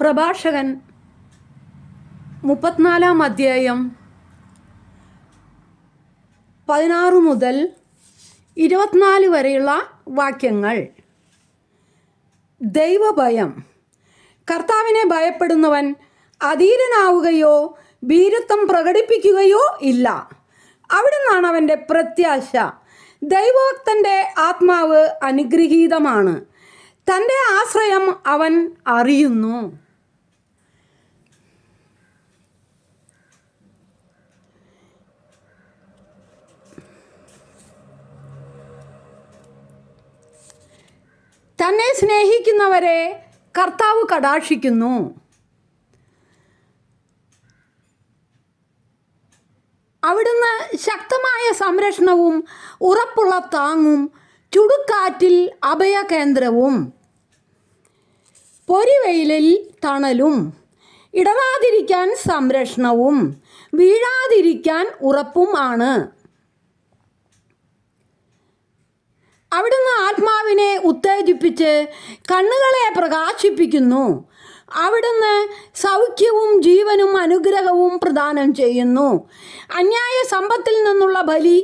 പ്രഭാഷകൻ മുപ്പത്തിനാലാം അധ്യായം പതിനാറ് മുതൽ ഇരുപത്തിനാല് വരെയുള്ള വാക്യങ്ങൾ. ദൈവഭയം. കർത്താവിനെ ഭയപ്പെടുന്നവൻ അധീരനാവുകയോ ഭീരത്വം പ്രകടിപ്പിക്കുകയോ ഇല്ല. അവിടെ നിന്നാണ് അവന്റെ പ്രത്യാശ. ദൈവഭക്തന്റെ ആത്മാവ് അനുഗ്രഹീതമാണ്. തന്റെ ആശ്രയം അവൻ അറിയുന്നു. തന്നെ സ്നേഹിക്കുന്നവരെ കർത്താവ് കടാക്ഷിക്കുന്നു. അവിടുന്ന് ശക്തമായ സംരക്ഷണവും ഉറപ്പുള്ള താങ്ങും ചുടുക്കാറ്റിൽ അഭയകേന്ദ്രവും പൊരിവെയിലിൽ തണലും ഇടറാതിരിക്കാൻ സംരക്ഷണവും വീഴാതിരിക്കാൻ ഉറപ്പും ആണ്. അവിടുന്ന് ആത്മാവിനെ ഉത്തേജിപ്പിച്ച് കണ്ണുകളെ പ്രകാശിപ്പിക്കുന്നു. അവിടുന്ന് സൗഖ്യവും ജീവനും അനുഗ്രഹവും പ്രദാനം ചെയ്യുന്നു. അന്യായ സമ്പത്തിൽ നിന്നുള്ള ബലി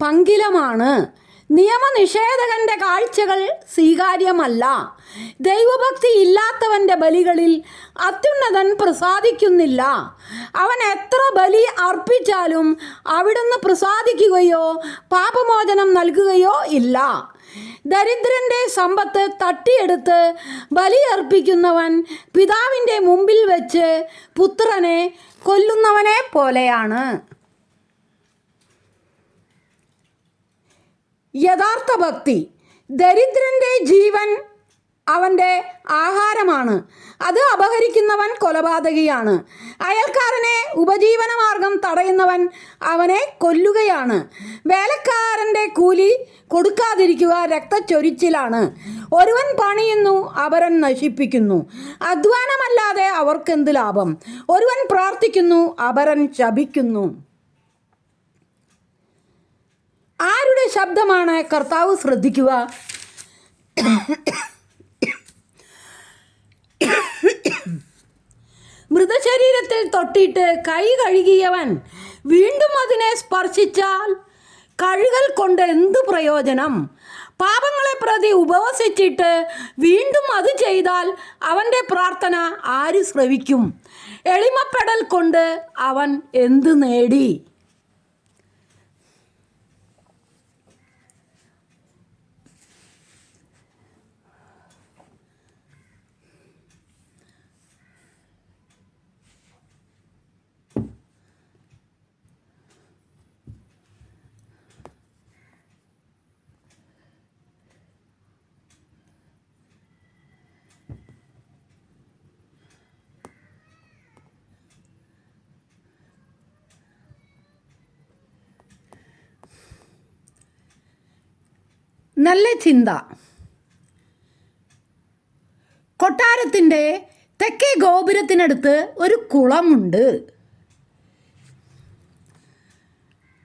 പങ്കിലമാണ്. നിയമനിഷേധകന്റെ കാഴ്ചകൾ സ്വീകാര്യമല്ല. ദൈവഭക്തി ഇല്ലാത്തവന്റെ ബലികളിൽ അത്യുന്നതൻ പ്രസാദിക്കുന്നില്ല. അവൻ എത്ര ബലി അർപ്പിച്ചാലും അവിടുന്ന് പ്രസാദിക്കുകയോ പാപമോചനം നൽകുകയോ ഇല്ല. ദരിദ്രന്റെ സമ്പത്ത് തട്ടിയെടുത്ത് ബലിയർപ്പിക്കുന്നവൻ പിതാവിന്റെ മുമ്പിൽ വെച്ച് പുത്രനെ കൊല്ലുന്നവനെ പോലെയാണ്. യഥാർത്ഥ ഭക്തി. ദരിദ്രന്റെ ജീവൻ അവന്റെ ആഹാരമാണ്. അത് അപഹരിക്കുന്നവൻ കൊലപാതകിയാണ്. അയൽക്കാരനെ ഉപജീവനമാർഗം തടയുന്നവൻ അവനെ കൊല്ലുകയാണ്. വേലക്കാരന്റെ കൂലി കൊടുക്കാതിരിക്കുക രക്തച്ചൊരിച്ചിലാണ്. ഒരുവൻ പണിയുന്നു അവരൻ നശിപ്പിക്കുന്നു. അധ്വാനമല്ലാതെ അവർക്കെന്ത് ലാഭം? ഒരുവൻ പ്രാർത്ഥിക്കുന്നു അപരൻ ശപിക്കുന്നു. ആരുടെ ശബ്ദമാണ് കർത്താവ് ശ്രദ്ധിക്കുക? മൃതശരീരത്തിൽ തൊട്ടിട്ട് കൈ കഴുകിയവൻ വീണ്ടും അതിനെ സ്പർശിച്ചാൽ കഴുകൽ കൊണ്ട് എന്ത് പ്രയോജനം? പാപങ്ങളെ പ്രതി ഉപവസിച്ചിട്ട് വീണ്ടും അത് ചെയ്താൽ അവന്റെ പ്രാർത്ഥന ആര് ശ്രവിക്കും? എളിമപ്പെടൽ കൊണ്ട് അവൻ എന്ത് നേടി? നല്ല ചിന്ത. കൊട്ടാരത്തിന്റെ തെക്കേ ഗോപുരത്തിനടുത്ത് ഒരു കുളമുണ്ട്.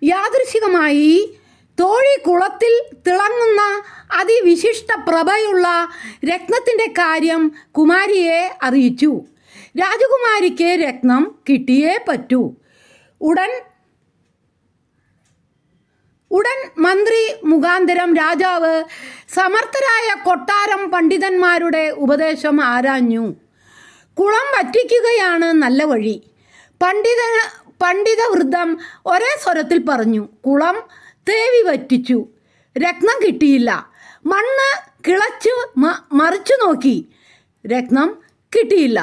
യാദൃശികമായി തോഴി കുളത്തിൽ തിളങ്ങുന്ന അതിവിശിഷ്ട പ്രഭയുള്ള രത്നത്തിന്റെ കാര്യം കുമാരിയെ അറിയിച്ചു. രാജകുമാരിക്ക് രത്നം കിട്ടിയേ പറ്റൂ. ഉടൻ ഉടൻ മന്ത്രി മുഖാന്തരം രാജാവ് സമർത്ഥരായ കൊട്ടാരം പണ്ഡിതന്മാരുടെ ഉപദേശം ആരാഞ്ഞു. കുളം വറ്റിക്കുകയാണ് നല്ല വഴി. പണ്ഡിത പണ്ഡിത വൃദ്ധം ഒരേ സ്വരത്തിൽ പറഞ്ഞു കുളം തേവി വറ്റിച്ചു. രക്തം കിട്ടിയില്ല. മണ്ണ് കിളച്ചു മറിച്ചു നോക്കി. രക്തം കിട്ടിയില്ല.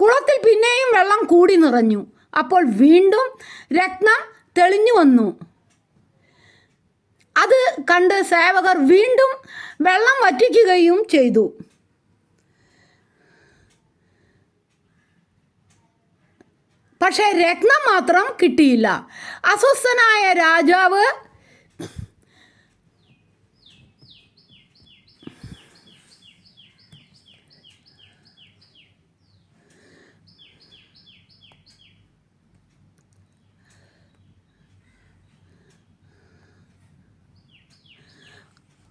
കുളത്തിൽ പിന്നെയും വെള്ളം കൂടി നിറഞ്ഞു. അപ്പോൾ വീണ്ടും രക്തം തെളിഞ്ഞു വന്നു. അത് കണ്ട് സേവകർ വീണ്ടും വെള്ളം വറ്റിക്കുകയും ചെയ്തു. പക്ഷേ രത്നം മാത്രം കിട്ടിയില്ല. അസ്വസ്ഥനായ രാജാവ്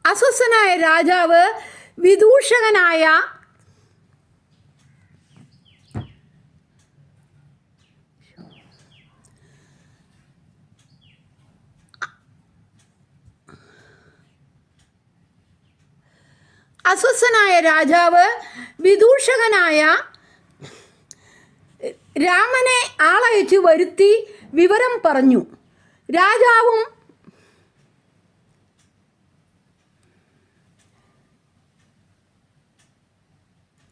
അസ്വസ്ഥനായ രാജാവ് വിദൂഷകനായ അസ്വസ്ഥനായ രാജാവ് വിദൂഷകനായ രാമനെ ആളയച്ചു വരുത്തി വിവരം പറഞ്ഞു. രാജാവും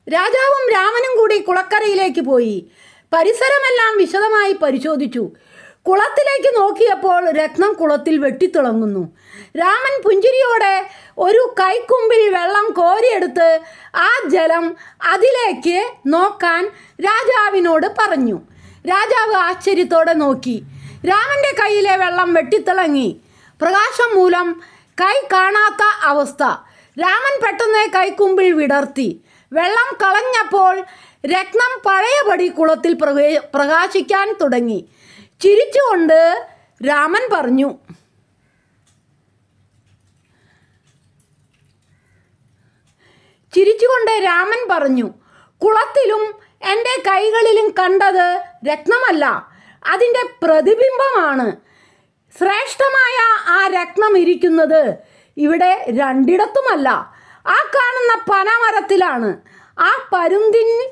രാജാവും രാമനും കൂടി കുളക്കരയിലേക്ക് പോയി. പരിസരമെല്ലാം വിശദമായി പരിശോധിച്ചു. കുളത്തിലേക്ക് നോക്കിയപ്പോൾ രത്നം കുളത്തിൽ വെട്ടിത്തിളങ്ങുന്നു. രാമൻ പുഞ്ചിരിയോടെ ഒരു കൈക്കുമ്പിൽ വെള്ളം കോരിയെടുത്ത് ആ ജലം അതിലേക്ക് നോക്കാൻ രാജാവിനോട് പറഞ്ഞു. രാജാവ് ആശ്ചര്യത്തോടെ നോക്കി. രാമന്റെ കയ്യിലെ വെള്ളം വെട്ടിത്തിളങ്ങി. പ്രകാശം മൂലം കൈ കാണാത്ത അവസ്ഥ. രാമൻ പെട്ടെന്ന് കൈക്കുമ്പിൽ വിടർത്തി. വെള്ളം കളഞ്ഞപ്പോൾ രത്നം പഴയപടി കുളത്തിൽ പ്രകാശിക്കാൻ തുടങ്ങി. ചിരിച്ചുകൊണ്ട് രാമൻ പറഞ്ഞു ചിരിച്ചുകൊണ്ട് രാമൻ പറഞ്ഞു കുളത്തിലും എന്റെ കൈകളിലും കണ്ടത് രത്നമല്ല അതിന്റെ പ്രതിബിംബമാണ്. ശ്രേഷ്ഠമായ ആ രത്നം ഇരിക്കുന്നത് ഇവിടെ രണ്ടിടത്തുമല്ല. ആ കാണുന്ന പനമരത്തിലാണ്. ആ പരുന്തിൻ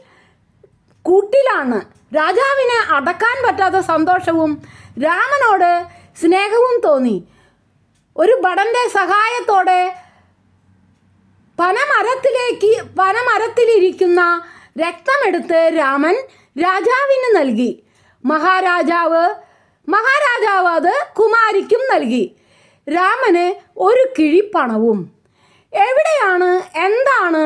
കൂട്ടിലാണ്. രാജാവിന് അടക്കാൻ പറ്റാത്ത സന്തോഷവും രാമനോട് സ്നേഹവും തോന്നി. ഒരു ഭടന്റെ സഹായത്തോടെ പനമരത്തിലേക്ക് പനമരത്തിലിരിക്കുന്ന രക്തമെടുത്ത് രാമൻ രാജാവിന് നൽകി. മഹാരാജാവ് മഹാരാജാവ് അത് കുമാരിക്കും നൽകി. രാമന് ഒരു കിഴിപ്പണവും. എവിടെയാണ്? എന്താണ്?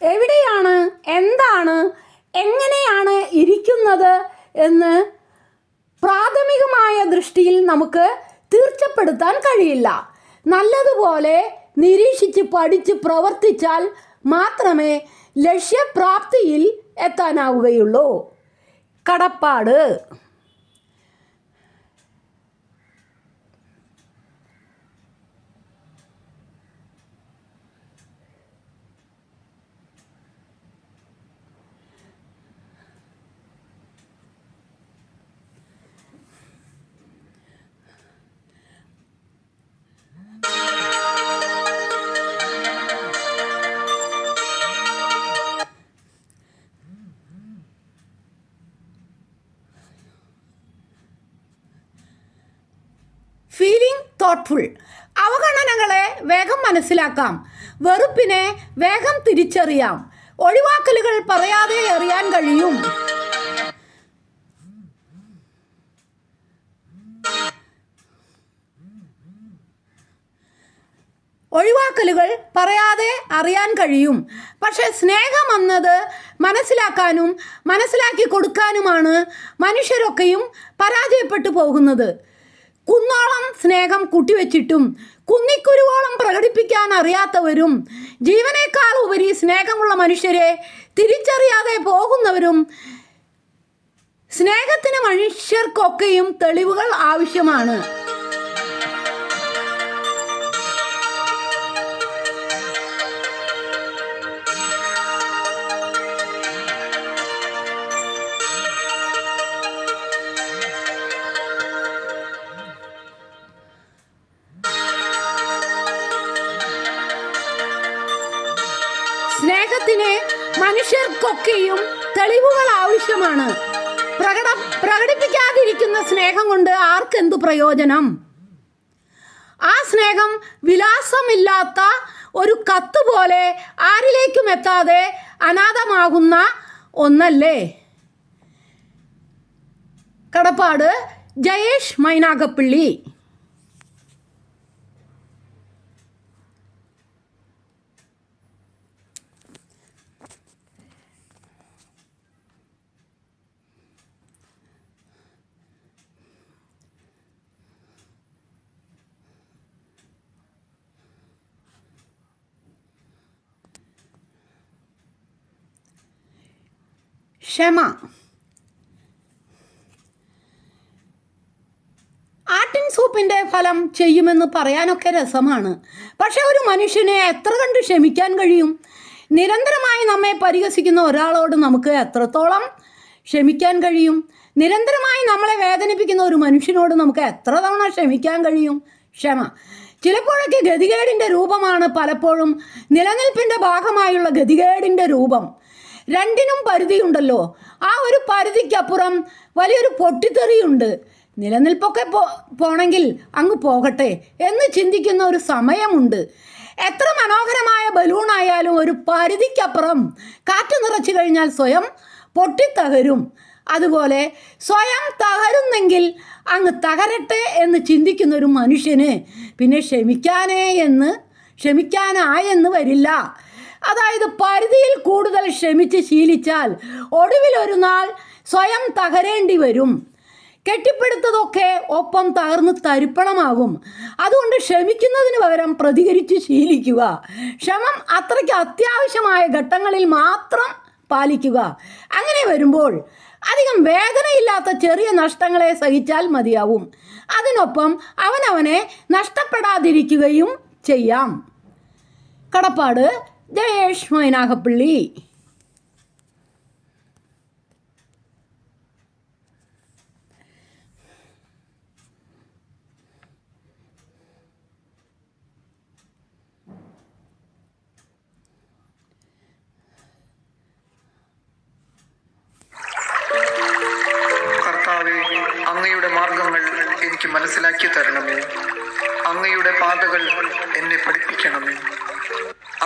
എവിടെയാണ്? എന്താണ്? എങ്ങനെയാണ് ഇരിക്കുന്നത് എന്ന് പ്രാഥമികമായ ദൃഷ്ടിയിൽ നമുക്ക് തീർച്ചപ്പെടുത്താൻ കഴിയില്ല. നല്ലതുപോലെ നിരീക്ഷിച്ച് പഠിച്ച് പ്രവർത്തിച്ചാൽ മാത്രമേ ലക്ഷ്യപ്രാപ്തിയിൽ എത്താനാവുകയുള്ളൂ. കടപ്പാട്. തോട്ട്ഫുൾ അവഗണനകളെ വേഗം മനസ്സിലാക്കാം. വെറുപ്പിനെ വേഗം തിരിച്ചറിയാം. ഒഴിവാക്കലുകൾ പറയാതെ എറിയാൻ കഴിയും. ഒഴിവാക്കലുകൾ പറയാതെ അറിയാൻ കഴിയും. പക്ഷെ സ്നേഹം എന്നത് മനസ്സിലാക്കാനും മനസ്സിലാക്കി കൊടുക്കാനുമാണ് മനുഷ്യരൊക്കെയും പരാജയപ്പെട്ടു പോകുന്നത്. കുന്നോളം സ്നേഹം കുട്ടിവെച്ചിട്ടും കുന്നിക്കുരുവോളം പ്രകടിപ്പിക്കാൻ അറിയാത്തവരും ജീവനേക്കാൾ ഉപരി സ്നേഹമുള്ള മനുഷ്യരെ തിരിച്ചറിയാതെ പോകുന്നവരും സ്നേഹത്തിന് മനുഷ്യർക്കൊക്കെയും തെളിവുകൾ ആവശ്യമാണ്. സ്നേഹത്തിന് മനുഷ്യർക്കൊക്കെയും തെളിവുകൾ ആവശ്യമാണ്. പ്രകട പ്രകടിപ്പിക്കാതിരിക്കുന്ന സ്നേഹം കൊണ്ട് ആർക്കെന്തു പ്രയോജനം? ആ സ്നേഹം വിലാസമില്ലാത്ത ഒരു കത്ത് പോലെ ആരിലേക്കും എത്താതെ അനാഥമാകുന്ന ഒന്നല്ലേ? കടപ്പാട് ജയേഷ് മൈനാഗപ്പള്ളി. ക്ഷമ. ആട്ടിൻ സൂപ്പിന്റെ ഫലം ചെയ്യുമെന്ന് പറയാനൊക്കെ രസമാണ്. പക്ഷെ ഒരു മനുഷ്യനെ എത്ര കണ്ട് ക്ഷമിക്കാൻ കഴിയും? നിരന്തരമായി നമ്മെ പരിഹസിക്കുന്ന ഒരാളോട് നമുക്ക് എത്രത്തോളം ക്ഷമിക്കാൻ കഴിയും? നിരന്തരമായി നമ്മളെ വേദനിപ്പിക്കുന്ന ഒരു മനുഷ്യനോട് നമുക്ക് എത്ര തവണ ക്ഷമിക്കാൻ കഴിയും? ക്ഷമ. ചിലപ്പോഴൊക്കെ ഗതികേടിന്റെ രൂപമാണ് പലപ്പോഴും നിലനിൽപ്പിന്റെ ഭാഗമായുള്ള ഗതികേടിന്റെ രൂപം. രണ്ടിനും പരിധിയുണ്ടല്ലോ. ആ ഒരു പരിധിക്കപ്പുറം വലിയൊരു പൊട്ടിത്തെറിയുണ്ട്. നിലനിൽപ്പൊക്കെ പോ പോണെങ്കിൽ അങ്ങ് പോകട്ടെ എന്ന് ചിന്തിക്കുന്ന ഒരു സമയമുണ്ട്. എത്ര മനോഹരമായ ബലൂണായാലും ഒരു പരിധിക്കപ്പുറം കാറ്റ് നിറച്ചു കഴിഞ്ഞാൽ സ്വയം പൊട്ടിത്തകരും. അതുപോലെ സ്വയം തകരുന്നെങ്കിൽ അങ്ങ് തകരട്ടെ എന്ന് ചിന്തിക്കുന്ന ഒരു മനുഷ്യന് പിന്നെ ക്ഷമിക്കാനേ എന്ന് ക്ഷമിക്കാനായെന്ന് വരില്ല. അതായത് പരിധിയിൽ കൂടുതൽ ക്ഷമിച്ച് ശീലിച്ചാൽ ഒടുവിൽ ഒരു നാൾ സ്വയം തകരേണ്ടി വരും. കെട്ടിപ്പടുത്തതൊക്കെ ഒപ്പം തകർന്ന് തരിപ്പണമാകും. അതുകൊണ്ട് ക്ഷമിക്കുന്നതിന് പകരം പ്രതികരിച്ച് ശീലിക്കുക. ക്ഷമം അത്രയ്ക്ക് അത്യാവശ്യമായ ഘട്ടങ്ങളിൽ മാത്രം പാലിക്കുക. അങ്ങനെ വരുമ്പോൾ അധികം വേദനയില്ലാത്ത ചെറിയ നഷ്ടങ്ങളെ സഹിച്ചാൽ മതിയാവും. അതിനൊപ്പം അവനവനെ നഷ്ടപ്പെടാതിരിക്കുകയും ചെയ്യാം. കടപ്പാട് ജയേഷ് മൈനാഗപ്പള്ളി അങ്ങയുടെ മാർഗങ്ങൾ മനസ്സിലാക്കി തരണമേ. അങ്ങയുടെ പാതകൾ എന്നെ പഠിപ്പിക്കണമേ.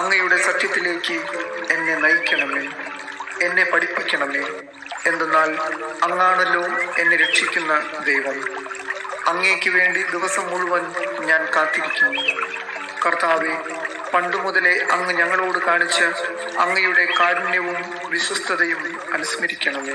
അങ്ങയുടെ സത്യത്തിലേക്ക് എന്നെ നയിക്കണമേ. എന്നെ പഠിപ്പിക്കണമേ. എന്തെന്നാൽ അങ്ങാണല്ലോ എന്നെ രക്ഷിക്കുന്ന ദൈവം. അങ്ങേക്ക് വേണ്ടി ദിവസം മുഴുവൻ ഞാൻ കാത്തിരിക്കുന്നു. കർത്താവെ പണ്ടു മുതലേ അങ്ങ് ഞങ്ങളോട് കാണിച്ച അങ്ങയുടെ കാരുണ്യവും വിശ്വസ്തതയും അനുസ്മരിക്കണമേ.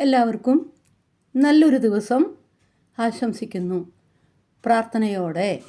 എല്ലാവർക്കും നല്ലൊരു ദിവസം ആശംസിക്കുന്നു. പ്രാർത്ഥനയോടെ